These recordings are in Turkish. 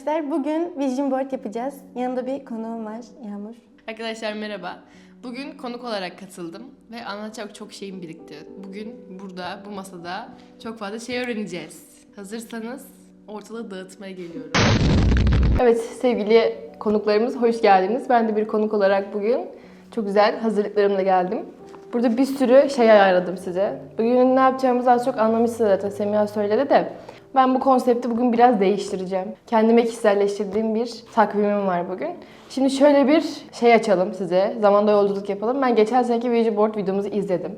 Arkadaşlar. Bugün Vision Board yapacağız. Yanımda bir konuğum var. Yağmur. Arkadaşlar merhaba. Bugün konuk olarak katıldım ve anlatacak çok şeyim birikti. Bugün burada, bu masada çok fazla şey öğreneceğiz. Hazırsanız ortalığı dağıtmaya geliyorum. Evet sevgili konuklarımız hoş geldiniz. Ben de bir konuk olarak bugün çok güzel hazırlıklarımla geldim. Burada bir sürü şey ayarladım size. Bugün ne yapacağımızı az çok anlamışsınız zaten Semiha söyledi de. Ben bu konsepti bugün biraz değiştireceğim. Kendime kişiselleştirdiğim bir takvimim var bugün. Şimdi şöyle bir şey açalım size. Zamanda yolculuk yapalım. Ben geçen seneki Vision Board videomuzu izledim.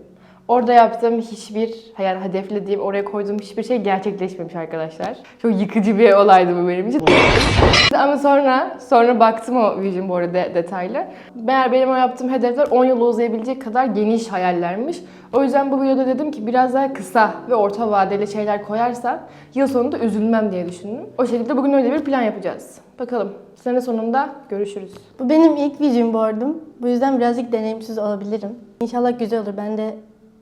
Orada yaptığım hiçbir, hayal hedeflediğim, oraya koyduğum hiçbir şey gerçekleşmemiş arkadaşlar. Çok yıkıcı bir olaydı bu benim için. Ama sonra sonra baktım o Vision Board'a de- detaylı. Meğer benim o yaptığım hedefler 10 yıl uzayabilecek kadar geniş hayallermiş. O yüzden bu videoda dedim ki biraz daha kısa ve orta vadeli şeyler koyarsam yıl sonunda üzülmem diye düşündüm. O şekilde bugün öyle bir plan yapacağız. Bakalım sene sonunda görüşürüz. Bu benim ilk Vision Board'um. Bu yüzden birazcık deneyimsiz olabilirim. İnşallah güzel olur. Ben de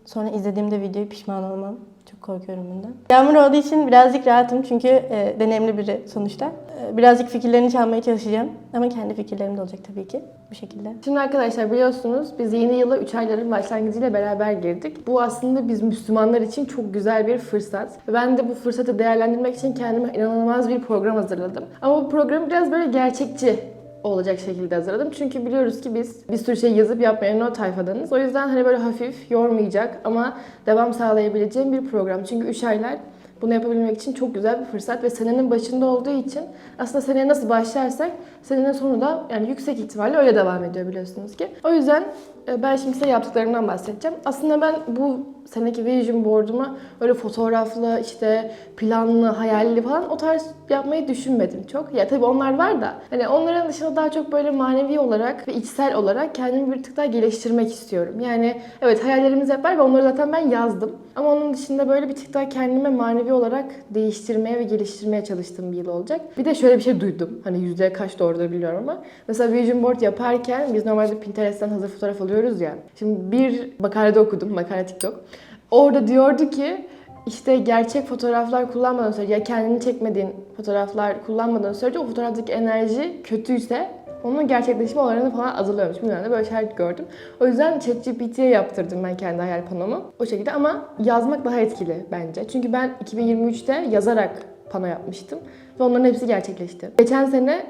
sonra izlediğimde videoyu pişman olmam. Çok korkuyorum bundan. Yağmur olduğu için birazcık rahatım çünkü e, deneyimli biri sonuçta. E, birazcık fikirlerini çalmaya çalışacağım. Ama kendi fikirlerim de olacak tabii ki. Bu şekilde. Şimdi arkadaşlar biliyorsunuz biz yeni yıla 3 ayların başlangıcıyla beraber girdik. Bu aslında biz Müslümanlar için çok güzel bir fırsat. Ben de bu fırsatı değerlendirmek için kendime inanılmaz bir program hazırladım. Ama bu programı biraz böyle gerçekçi olacak şekilde hazırladım. Çünkü biliyoruz ki biz bir sürü şey yazıp yapmayan o tayfadanız. O yüzden hani böyle hafif, yormayacak ama devam sağlayabileceğim bir program. Çünkü 3 aylar bunu yapabilmek için çok güzel bir fırsat ve senenin başında olduğu için aslında seneye nasıl başlarsak senenin sonu da yani yüksek ihtimalle öyle devam ediyor biliyorsunuz ki. O yüzden e, ben şimdi size yaptıklarımdan bahsedeceğim. Aslında ben bu seneki Vision Board'uma öyle fotoğraflı, işte planlı, hayalli falan o tarz yapmayı düşünmedim çok. Ya tabii onlar var da hani onların dışında daha çok böyle manevi olarak ve içsel olarak kendimi bir tık daha geliştirmek istiyorum. Yani evet hayallerimiz hep var ve onları zaten ben yazdım. Ama onun dışında böyle bir tık daha kendime manevi olarak değiştirmeye ve geliştirmeye çalıştığım bir yıl olacak. Bir de şöyle bir şey duydum. Hani yüzde kaç doğrudur bilmiyorum ama. Mesela Vision Board yaparken biz normalde Pinterest'ten hazır fotoğraf alıyoruz ya. Şimdi bir makalede okudum, makale TikTok. Orada diyordu ki işte gerçek fotoğraflar kullanmadan sürece ya kendini çekmediğin fotoğraflar kullanmadan sürece o fotoğraftaki enerji kötüyse onun gerçekleşme oranı falan azalıyormuş. Bilmiyorum da böyle şeyler gördüm. O yüzden ChatGPT'ye yaptırdım ben kendi hayal panomu. O şekilde ama yazmak daha etkili bence. Çünkü ben 2023'te yazarak pano yapmıştım. Ve onların hepsi gerçekleşti. Geçen sene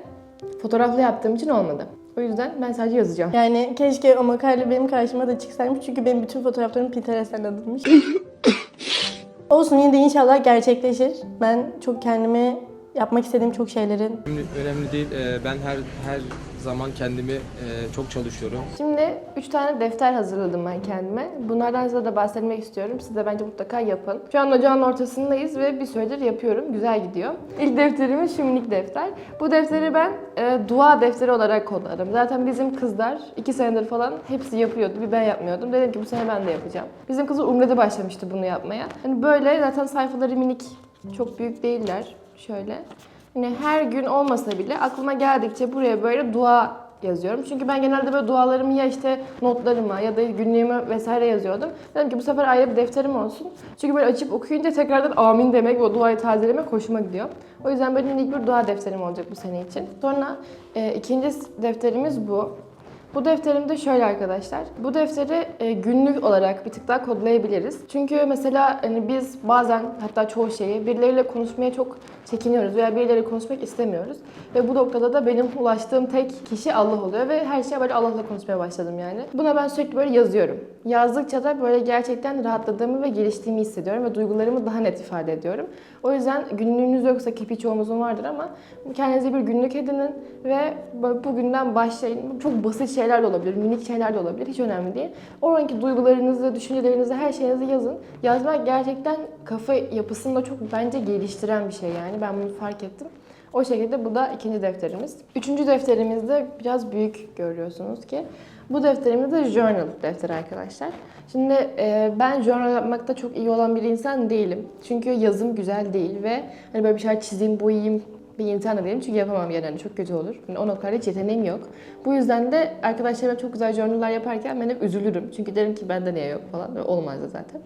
fotoğraflı yaptığım için olmadı. O yüzden ben sadece yazacağım. Yani keşke o makale benim karşıma da çıksaymış çünkü benim bütün fotoğraflarım Pinterest'ten alınmış. Olsun yine de inşallah gerçekleşir. Ben çok kendime yapmak istediğim çok şeylerin Önemli, önemli değil. Ee, Ben her her zaman kendimi e, çok çalışıyorum. Şimdi 3 tane defter hazırladım ben kendime. Bunlardan size de bahsetmek istiyorum. Siz de bence mutlaka yapın. Şu an ocağın ortasındayız ve bir süredir yapıyorum. Güzel gidiyor. İlk defterimiz şu minik defter. Bu defteri ben e, dua defteri olarak kodladım. Zaten bizim kızlar 2 senedir falan hepsi yapıyordu. Bir ben yapmıyordum. Dedim ki bu sene ben de yapacağım. Bizim kızlar Umre'de başlamıştı bunu yapmaya. Hani böyle zaten sayfaları minik, çok büyük değiller. Şöyle. Yine her gün olmasa bile aklıma geldikçe buraya böyle dua yazıyorum. Çünkü ben genelde böyle dualarımı ya işte notlarıma ya da günlüğüme vesaire yazıyordum. Dedim ki bu sefer ayrı bir defterim olsun. Çünkü böyle açıp okuyunca tekrardan amin demek ve o duayı tazelemek hoşuma gidiyor. O yüzden böyle minik bir dua defterim olacak bu sene için. Sonra e, ikinci defterimiz bu. Bu defterimde şöyle arkadaşlar. Bu defteri e, günlük olarak bir tık daha kodlayabiliriz. Çünkü mesela hani biz bazen hatta çoğu şeyi birileriyle konuşmaya çok çekiniyoruz veya birileriyle konuşmak istemiyoruz. Ve bu noktada da benim ulaştığım tek kişi Allah oluyor ve her şeye böyle Allah'la konuşmaya başladım yani. Buna ben sürekli böyle yazıyorum. Yazdıkça da böyle gerçekten rahatladığımı ve geliştiğimi hissediyorum ve duygularımı daha net ifade ediyorum. O yüzden günlüğünüz yoksa ki birçoğumuzun vardır ama kendinize bir günlük edinin ve bugünden başlayın. Çok basit şeyler de olabilir, minik şeyler de olabilir. Hiç önemli değil. O anki duygularınızı, düşüncelerinizi, her şeyinizi yazın. Yazmak gerçekten kafa yapısını da çok bence geliştiren bir şey yani. Ben bunu fark ettim. O şekilde bu da ikinci defterimiz. Üçüncü defterimiz de biraz büyük görüyorsunuz ki. Bu defterimiz de journal defteri arkadaşlar. Şimdi e, ben journal yapmakta çok iyi olan bir insan değilim. Çünkü yazım güzel değil ve hani böyle bir şeyler çizeyim, boyayayım bir da değilim. Çünkü yapamam yani çok kötü olur. Yani o noktada hiç yeteneğim yok. Bu yüzden de arkadaşlarım çok güzel journal'lar yaparken ben hep üzülürüm. Çünkü derim ki bende niye yok falan. Olmaz da zaten.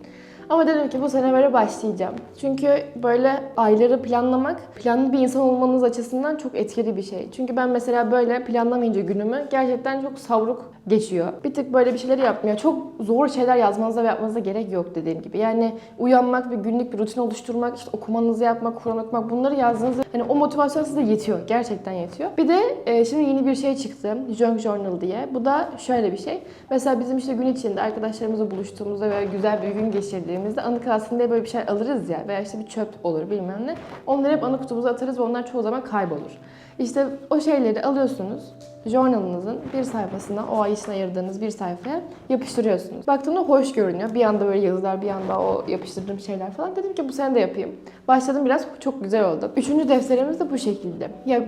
Ama dedim ki bu sene böyle başlayacağım. Çünkü böyle ayları planlamak, planlı bir insan olmanız açısından çok etkili bir şey. Çünkü ben mesela böyle planlamayınca günümü gerçekten çok savruk geçiyor. Bir tık böyle bir şeyler yapmıyor. Çok zor şeyler yazmanıza ve yapmanıza gerek yok dediğim gibi. Yani uyanmak, bir günlük bir rutin oluşturmak, işte okumanızı yapmak, Kur'an okumak bunları yazdığınızda hani o motivasyon size yetiyor. Gerçekten yetiyor. Bir de e, şimdi yeni bir şey çıktı. Junk Journal diye. Bu da şöyle bir şey. Mesela bizim işte gün içinde arkadaşlarımızla buluştuğumuzda ve güzel bir gün geçirdiğimizde anı kalsın böyle bir şey alırız ya veya işte bir çöp olur bilmem ne. Onları hep anı kutumuza atarız ve onlar çoğu zaman kaybolur. İşte o şeyleri alıyorsunuz. Journal'ınızın bir sayfasına, o ay için ayırdığınız bir sayfaya yapıştırıyorsunuz. Baktığımda hoş görünüyor. Bir anda böyle yazılar, bir anda o yapıştırdığım şeyler falan. Dedim ki bu sene de yapayım. Başladım biraz, çok güzel oldu. Üçüncü defterimiz de bu şekilde. Ya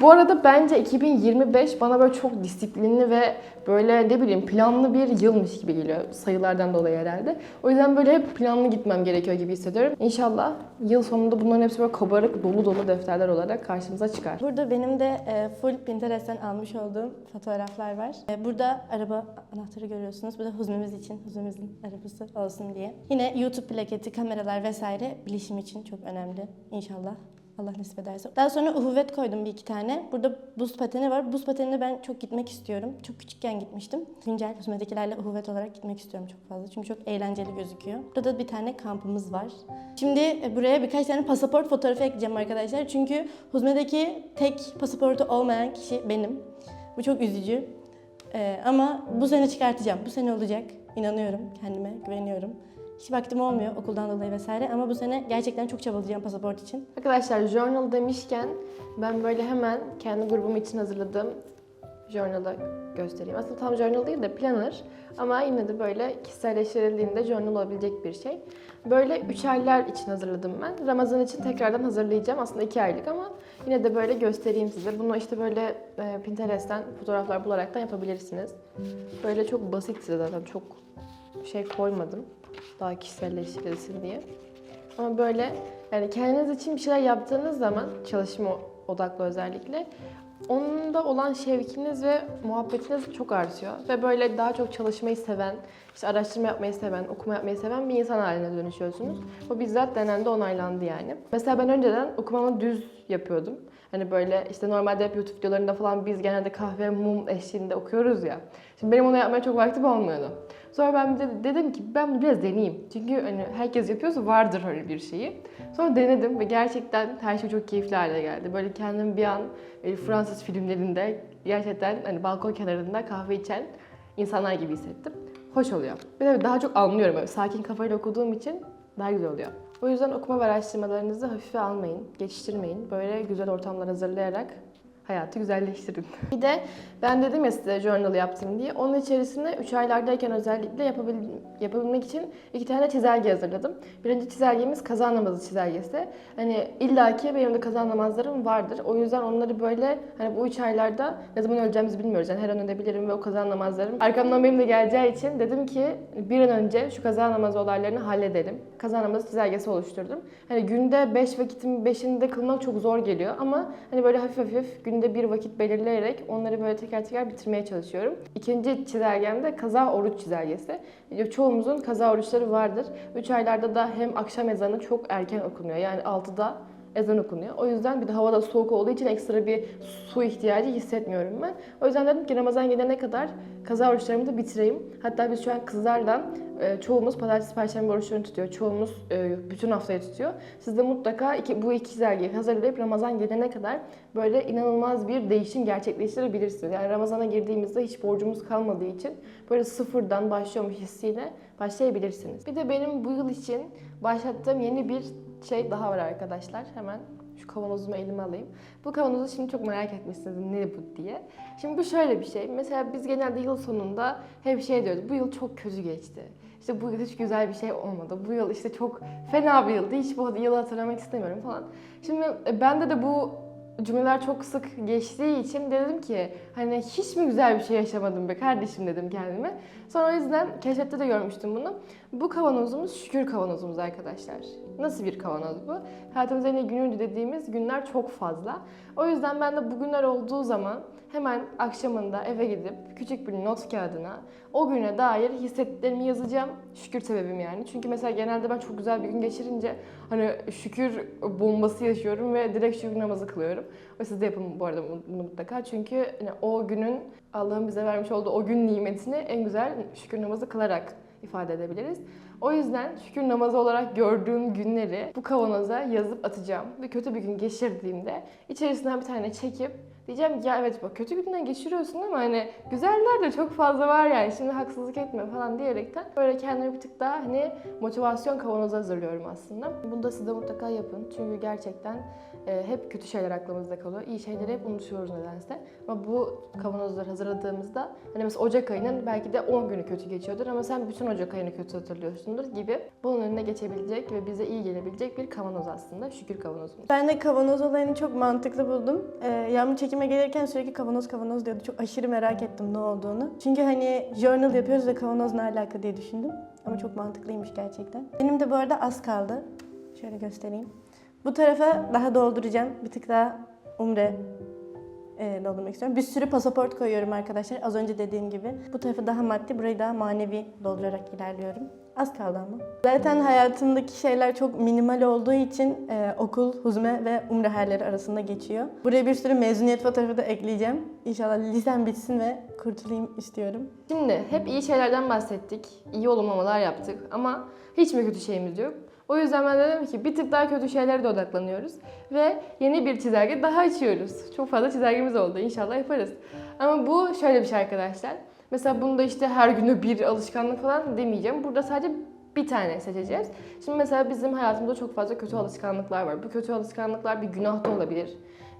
bu arada bence 2025 bana böyle çok disiplinli ve böyle ne bileyim planlı bir yılmış gibi geliyor sayılardan dolayı herhalde. O yüzden böyle hep planlı gitmem gerekiyor gibi hissediyorum. İnşallah yıl sonunda bunların hepsi böyle kabarık dolu dolu defterler olarak karşımıza çıkar. Burada benim de e, full Pinterest'ten almış olduğum fotoğraflar var. E, burada araba anahtarı görüyorsunuz. Bu da huzmemiz için, huzmemizin arabası olsun diye. Yine YouTube plaketi, kameralar vesaire bilişim için çok önemli. İnşallah. Allah nasip ederse. Daha sonra uhuvvet koydum bir iki tane. Burada buz pateni var. Buz patenine ben çok gitmek istiyorum. Çok küçükken gitmiştim. Güncel huzmedekilerle uhuvvet olarak gitmek istiyorum çok fazla. Çünkü çok eğlenceli gözüküyor. Burada bir tane kampımız var. Şimdi e, buraya birkaç tane pasaport fotoğrafı ekleyeceğim arkadaşlar. Çünkü huzmedeki tek pasaportu olmayan kişi benim. Bu çok üzücü. Ee, ama bu sene çıkartacağım. Bu sene olacak. İnanıyorum. Kendime güveniyorum. Hiç vaktim olmuyor okuldan dolayı vesaire ama bu sene gerçekten çok çabalayacağım pasaport için. Arkadaşlar journal demişken ben böyle hemen kendi grubum için hazırladığım journal'ı göstereyim. Aslında tam journal değil de planner ama yine de böyle kişiselleştirildiğinde journal olabilecek bir şey. Böyle 3 aylar için hazırladım ben. Ramazan için tekrardan hazırlayacağım. Aslında 2 aylık ama yine de böyle göstereyim size. Bunu işte böyle e, Pinterest'ten fotoğraflar bularak da yapabilirsiniz. Böyle çok basit size zaten çok şey koymadım. Daha kişiselleştirilsin diye. Ama böyle yani kendiniz için bir şeyler yaptığınız zaman çalışma odaklı özellikle onda olan şevkiniz ve muhabbetiniz çok artıyor. Ve böyle daha çok çalışmayı seven, işte araştırma yapmayı seven, okuma yapmayı seven bir insan haline dönüşüyorsunuz. Bu bizzat denendi, onaylandı yani. Mesela ben önceden okumamı düz yapıyordum. Hani böyle işte normalde hep YouTube videolarında falan biz genelde kahve, mum eşliğinde okuyoruz ya. Şimdi benim onu yapmaya çok vaktim olmuyordu. Sonra ben de dedim ki ben biraz deneyeyim. Çünkü hani herkes yapıyorsa vardır öyle bir şeyi. Sonra denedim ve gerçekten her şey çok keyifli hale geldi. Böyle kendimi bir an e, Fransız filmlerinde gerçekten hani balkon kenarında kahve içen insanlar gibi hissettim. Hoş oluyor. Bir de daha çok anlıyorum. Böyle sakin kafayla okuduğum için daha güzel oluyor. O yüzden okuma ve araştırmalarınızı hafife almayın, geçiştirmeyin. Böyle güzel ortamlar hazırlayarak hayatı güzelleştirin. Bir de ben dedim ya size journal yaptım diye. Onun içerisine 3 aylardayken özellikle yapabil, yapabilmek için iki tane çizelge hazırladım. Birinci çizelgemiz kaza namazı çizelgesi. Hani illaki benim de kaza namazlarım vardır. O yüzden onları böyle hani bu 3 aylarda ne zaman öleceğimizi bilmiyoruz. Yani her an ölebilirim ve o kaza namazlarım arkamdan benim de geleceği için dedim ki bir an önce şu kaza namazı olaylarını halledelim. Kaza namazı çizelgesi oluşturdum. Hani günde 5 vakitin 5'ini de kılmak çok zor geliyor ama hani böyle hafif hafif günde bir vakit belirleyerek onları böyle teker teker bitirmeye çalışıyorum. İkinci çizelgem de kaza oruç çizelgesi. Çoğumuzun kaza oruçları vardır. 3 aylarda da hem akşam ezanı çok erken okunuyor. Yani 6'da ezan okunuyor. O yüzden bir de havada soğuk olduğu için ekstra bir su ihtiyacı hissetmiyorum ben. O yüzden dedim ki Ramazan gelene kadar kaza oruçlarımı da bitireyim. Hatta biz şu an kızlarla e, çoğumuz pazartesi perşembe oruçlarını tutuyor. Çoğumuz e, bütün haftayı tutuyor. Siz de mutlaka iki, bu iki çizelgeyi hazırlayıp Ramazan gelene kadar böyle inanılmaz bir değişim gerçekleştirebilirsiniz. Yani Ramazan'a girdiğimizde hiç borcumuz kalmadığı için böyle sıfırdan başlıyormuş hissiyle başlayabilirsiniz. Bir de benim bu yıl için başlattığım yeni bir şey daha var arkadaşlar. Hemen şu kavanozumu elime alayım. Bu kavanozu şimdi çok merak etmişsiniz ne bu diye. Şimdi bu şöyle bir şey. Mesela biz genelde yıl sonunda hep şey diyoruz. Bu yıl çok kötü geçti. İşte bu yıl hiç güzel bir şey olmadı. Bu yıl işte çok fena bir yıldı. Hiç bu yılı hatırlamak istemiyorum falan. Şimdi e, bende de bu cümleler çok sık geçtiği için dedim ki hani hiç mi güzel bir şey yaşamadım be kardeşim dedim kendime. Sonra o yüzden keşfette de görmüştüm bunu. Bu kavanozumuz şükür kavanozumuz arkadaşlar. Nasıl bir kavanoz bu? Hayatımızda en iyi günüydü dediğimiz günler çok fazla. O yüzden ben de bugünler olduğu zaman hemen akşamında eve gidip küçük bir not kağıdına o güne dair hissettiklerimi yazacağım. Şükür sebebim yani. Çünkü mesela genelde ben çok güzel bir gün geçirince hani şükür bombası yaşıyorum ve direkt şükür namazı kılıyorum. Ve siz de yapın bu arada bunu mutlaka. Çünkü hani o günün Allah'ın bize vermiş olduğu o gün nimetini en güzel şükür namazı kılarak ifade edebiliriz. O yüzden şükür namazı olarak gördüğüm günleri bu kavanoza yazıp atacağım. Ve kötü bir gün geçirdiğimde içerisinden bir tane çekip diyeceğim ki, ya evet bak kötü günden geçiriyorsun ama hani güzeller de çok fazla var yani şimdi haksızlık etme falan diyerekten böyle kendime bir tık daha hani motivasyon kavanozu hazırlıyorum aslında. Bunu da siz de mutlaka yapın. Çünkü gerçekten e, hep kötü şeyler aklımızda kalıyor. İyi şeyleri hep unutuyoruz nedense. Ama bu kavanozları hazırladığımızda hani mesela Ocak ayının belki de 10 günü kötü geçiyordur ama sen bütün Ocak ayını kötü hatırlıyorsundur gibi bunun önüne geçebilecek ve bize iyi gelebilecek bir kavanoz aslında. Şükür kavanozumuz. Ben de kavanoz olayını çok mantıklı buldum. Ee, yağmur çekime gelirken sürekli kavanoz kavanoz diyordu. Çok aşırı merak ettim ne olduğunu. Çünkü hani journal yapıyoruz ve kavanoz ne alaka diye düşündüm. Ama çok mantıklıymış gerçekten. Benim de bu arada az kaldı. Şöyle göstereyim. Bu tarafa daha dolduracağım. Bir tık daha umre e, doldurmak istiyorum. Bir sürü pasaport koyuyorum arkadaşlar. Az önce dediğim gibi. Bu tarafa daha maddi, burayı daha manevi doldurarak ilerliyorum. Az kaldı ama. Zaten hayatımdaki şeyler çok minimal olduğu için e, okul, huzme ve umre herleri arasında geçiyor. Buraya bir sürü mezuniyet fotoğrafı da ekleyeceğim. İnşallah lisem bitsin ve kurtulayım istiyorum. Şimdi hep iyi şeylerden bahsettik. iyi olumlamalar yaptık ama hiç mi kötü şeyimiz yok? O yüzden ben dedim ki bir tık daha kötü şeylere de odaklanıyoruz. Ve yeni bir çizelge daha açıyoruz. Çok fazla çizelgemiz oldu. İnşallah yaparız. Ama bu şöyle bir şey arkadaşlar. Mesela bunda işte her günü bir alışkanlık falan demeyeceğim. Burada sadece bir tane seçeceğiz. Şimdi mesela bizim hayatımızda çok fazla kötü alışkanlıklar var. Bu kötü alışkanlıklar bir günah da olabilir.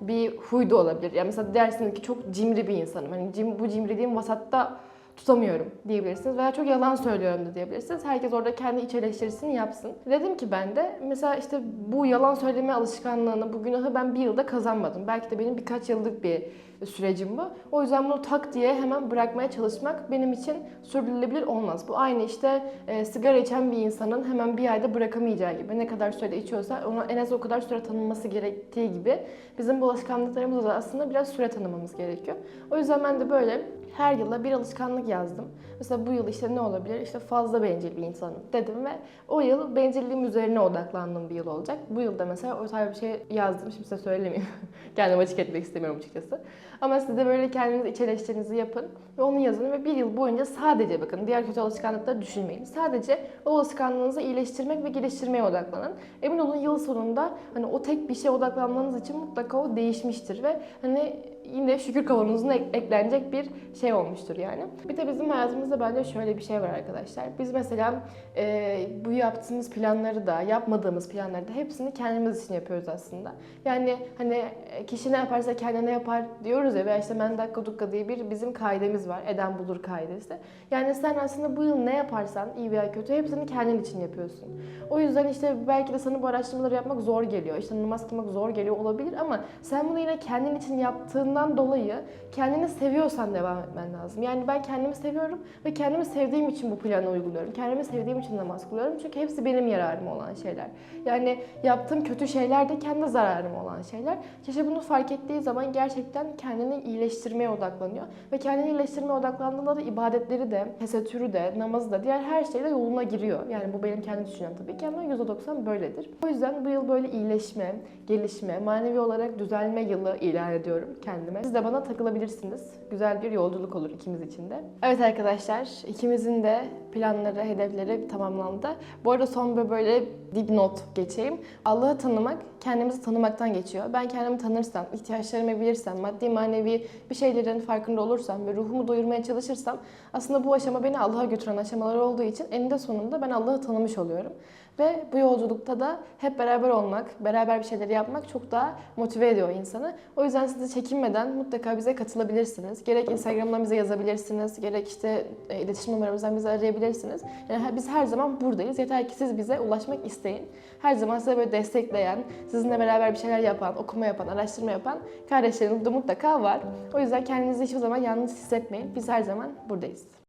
Bir huy da olabilir. Yani mesela dersiniz ki çok cimri bir insanım. Hani cim, bu cimriliğim vasatta tutamıyorum diyebilirsiniz veya çok yalan söylüyorum da diyebilirsiniz. Herkes orada kendi iç eleştirisini yapsın. Dedim ki ben de mesela işte bu yalan söyleme alışkanlığını, bu günahı ben bir yılda kazanmadım. Belki de benim birkaç yıllık bir sürecim bu. O yüzden bunu tak diye hemen bırakmaya çalışmak benim için sürdürülebilir olmaz. Bu aynı işte e, sigara içen bir insanın hemen bir ayda bırakamayacağı gibi. Ne kadar sürede içiyorsa ona en az o kadar süre tanınması gerektiği gibi bizim bu alışkanlıklarımızda da aslında biraz süre tanımamız gerekiyor. O yüzden ben de böyle her yıla bir alışkanlık yazdım. Mesela bu yıl işte ne olabilir? İşte fazla bencil bir insanım dedim ve o yıl bencilliğim üzerine odaklandığım bir yıl olacak. Bu yılda mesela o tarz bir şey yazdım. Şimdi size söylemeyeyim. Kendimi açık etmek istemiyorum açıkçası. Ama siz de böyle kendiniz iç eleştirinizi yapın ve onu yazın ve bir yıl boyunca sadece bakın diğer kötü alışkanlıkları düşünmeyin. Sadece o alışkanlığınızı iyileştirmek ve geliştirmeye odaklanın. Emin olun yıl sonunda hani o tek bir şeye odaklanmanız için mutlaka o değişmiştir ve hani yine şükür kavanozuna ek- eklenecek bir şey olmuştur yani. Bir de bizim hayatımızda bence şöyle bir şey var arkadaşlar. Biz mesela e, bu yaptığımız planları da, yapmadığımız planları da hepsini kendimiz için yapıyoruz aslında. Yani hani e, kişi ne yaparsa kendine yapar diyoruz ya veya işte men dakika dukka diye bir bizim kaidemiz var. Eden bulur kaidesi. Yani sen aslında bu yıl ne yaparsan iyi veya kötü hepsini kendin için yapıyorsun. O yüzden işte belki de sana bu araştırmaları yapmak zor geliyor. İşte namaz kılmak zor geliyor olabilir ama sen bunu yine kendin için yaptığından dolayı kendini seviyorsan devam etmen lazım. Yani ben kendimi seviyorum ve kendimi sevdiğim için bu planı uyguluyorum. Kendimi sevdiğim için namaz kılıyorum. Çünkü hepsi benim yararıma olan şeyler. Yani yaptığım kötü şeyler de kendi zararıma olan şeyler. Kişi bunu fark ettiği zaman gerçekten kendini iyileştirmeye odaklanıyor. Ve kendini iyileştirmeye odaklandığında da ibadetleri de, tesettürü de, namazı da, diğer her şey de yoluna giriyor. Yani bu benim kendi düşüncem tabii ki ama %90 böyledir. O yüzden bu yıl böyle iyileşme, gelişme, manevi olarak düzelme yılı ilan ediyorum kendime. Siz de bana takılabilirsiniz. Güzel bir yolculuk olur ikimiz için de. Evet arkadaşlar, ikimizin de planları, hedefleri tamamlandı. Bu arada son bir böyle dipnot geçeyim. Allah'ı tanımak kendimizi tanımaktan geçiyor. Ben kendimi tanırsam, ihtiyaçlarımı bilirsem, maddi manevi bir şeylerin farkında olursam ve ruhumu doyurmaya çalışırsam aslında bu aşama beni Allah'a götüren aşamalar olduğu için eninde sonunda ben Allah'ı tanımış oluyorum. Ve bu yolculukta da hep beraber olmak, beraber bir şeyleri yapmak çok daha motive ediyor insanı. O yüzden siz de çekinmeden mutlaka bize katılabilirsiniz. Gerek Instagram'dan bize yazabilirsiniz, gerek işte e, iletişim numaramızdan bizi arayabilirsiniz. Yani biz her zaman buradayız. Yeter ki siz bize ulaşmak isteyin. Her zaman size böyle destekleyen, sizinle beraber bir şeyler yapan, okuma yapan, araştırma yapan kardeşleriniz de mutlaka var. O yüzden kendinizi hiçbir zaman yalnız hissetmeyin. Biz her zaman buradayız.